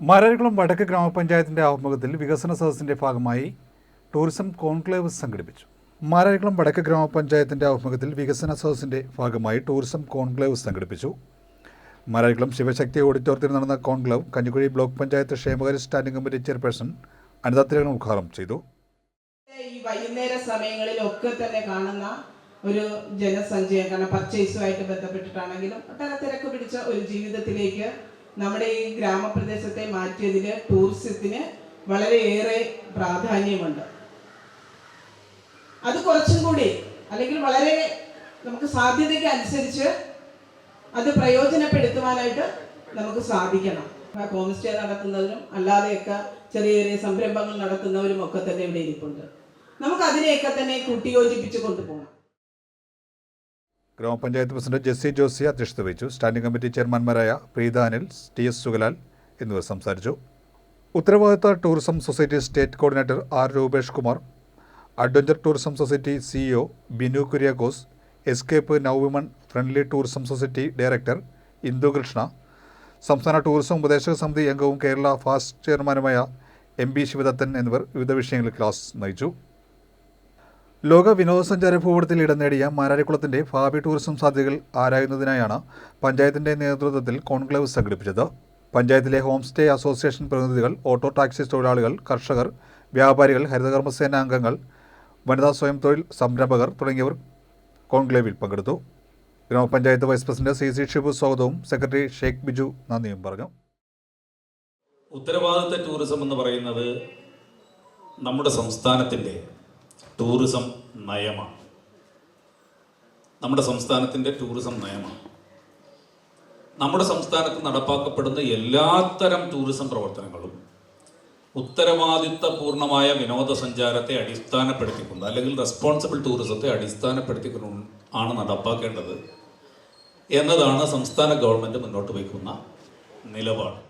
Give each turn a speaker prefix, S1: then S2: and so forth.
S1: മാരാരിക്കുളം വടക്ക് ഗ്രാമപഞ്ചായത്തിന്റെ ആഭിമുഖ്യത്തിൽ വികസന സദസ്സിന്റെ ഭാഗമായി ടൂറിസം കോൺക്ലേവ് സംഘടിപ്പിച്ചു. മരകുളം വടക്ക് ഗ്രാമപഞ്ചായത്തിന്റെ ആഭിമുഖ്യത്തിൽ വികസന സദസ്സിന്റെ ഭാഗമായി ടൂറിസം കോൺക്ലേവ് സംഘടിപ്പിച്ചു. മരകുളം ശിവശക്തി ഓഡിറ്റോറിയത്തിൽ നടന്ന കോൺക്ലേവ് കഞ്ഞിക്കുഴി ബ്ലോക്ക് പഞ്ചായത്ത് ക്ഷേമകാര്യ standing committee chairperson Anitha Thilakan ഉദ്ഘാടനം ചെയ്തു.
S2: ഈ വൈകുന്നേര സമയങ്ങളിലൊക്കെ തന്നെ കാണുന്ന ഒരു ജനസഞ്ചയം കാരണം പർച്ചേസുമായിട്ട് ബന്ധപ്പെട്ടിട്ടാണെങ്കിലും ഒട്ടേറെ തിരക്ക് പിടിച്ച ഒരു ജീവിതത്തിലേക്ക് നമ്മുടെ ഈ ഗ്രാമപ്രദേശത്തെ മാറ്റിയതിൽ ടൂറിസത്തിന് വളരെയേറെ പ്രാധാന്യമുണ്ട്. അത് കുറച്ചും കൂടി അല്ലെങ്കിൽ വളരെ നമുക്ക് സാധ്യതയ്ക്ക് അനുസരിച്ച് അത് പ്രയോജനപ്പെടുത്തുവാനായിട്ട് നമുക്ക് സാധിക്കണം. ഹോം സ്റ്റേ നടത്തുന്നവരും അല്ലാതെയൊക്കെ ചെറിയ ചെറിയ സംരംഭങ്ങൾ നടത്തുന്നവരും ഒക്കെ തന്നെ ഇവിടെ ഇരിപ്പുണ്ട്. നമുക്ക് അതിനെയൊക്കെ തന്നെ കൂട്ടിയോജിപ്പിച്ച് കൊണ്ടുപോകണം.
S1: ഗ്രാമപഞ്ചായത്ത് പ്രസിഡന്റ് ജെസ്സി ജോസി അധ്യക്ഷത വഹിച്ചു. സ്റ്റാൻഡിംഗ് കമ്മിറ്റി ചെയർമാൻമാരായ പ്രീത അനിൽ ടി എസ് സുഗലാൽ എന്നിവർ സംസാരിച്ചു. ഉത്തരവാദിത്ത tourism society state coordinator R Rupesh Kumar adventure tourism society CEO Binu Kuriakose escape now women friendly tourism society director Indukrishna സംസ്ഥാന ടൂറിസം ഉപദേശക സമിതി അംഗവും കേരള ഫാസ്റ്റ് ചെയർമാനുമായ എം ബി ശിവദത്തൻ എന്നിവർ വിവിധ വിഷയങ്ങളിൽ ക്ലാസ് നയിച്ചു. ലോക വിനോദസഞ്ചാര ഭൂപടത്തിൽ ഇടം നേടിയ മാരാരിക്കുളത്തിന്റെ ഭാവി ടൂറിസം സാധ്യതകൾ ആരായുന്നതിനായാണ് പഞ്ചായത്തിന്റെ നേതൃത്വത്തിൽ കോൺക്ലേവ് സംഘടിപ്പിച്ചത്. പഞ്ചായത്തിലെ ഹോം സ്റ്റേ അസോസിയേഷൻ പ്രതിനിധികൾ ഓട്ടോ ടാക്സി തൊഴിലാളികൾ കർഷകർ വ്യാപാരികൾ ഹരിതകർമ്മസേന അംഗങ്ങൾ വനിതാ സ്വയം തൊഴിൽ സംരംഭകർ തുടങ്ങിയവർ കോൺക്ലേവിൽ പങ്കെടുത്തു. ഗ്രാമപഞ്ചായത്ത് vice president C C Shibu സ്വാഗതവും സെക്രട്ടറി ഷെയ്ഖ് ബിജു നന്ദിയും പറഞ്ഞു.
S3: ഉത്തരവാദിത്ത ടൂറിസം എന്ന് പറയുന്നത് നമ്മുടെ സംസ്ഥാനത്തിന്റെ ടൂറിസം നയമാണ്. നമ്മുടെ സംസ്ഥാനത്തിന്റെ ടൂറിസം നയമാണ്. നമ്മുടെ സംസ്ഥാനത്ത് നടപ്പാക്കപ്പെടുന്ന എല്ലാത്തരം ടൂറിസം പ്രവർത്തനങ്ങളും ഉത്തരവാദിത്തപൂർണമായ വിനോദസഞ്ചാരത്തെ അടിസ്ഥാനപ്പെടുത്തിക്കൊണ്ട് അല്ലെങ്കിൽ റെസ്പോൺസിബിൾ ടൂറിസത്തെ അടിസ്ഥാനപ്പെടുത്തിക്കൊണ്ട് ആണ് നടപ്പാക്കേണ്ടത് എന്നതാണ് സംസ്ഥാന ഗവൺമെന്റ് മുന്നോട്ട് വയ്ക്കുന്ന നിലപാട്.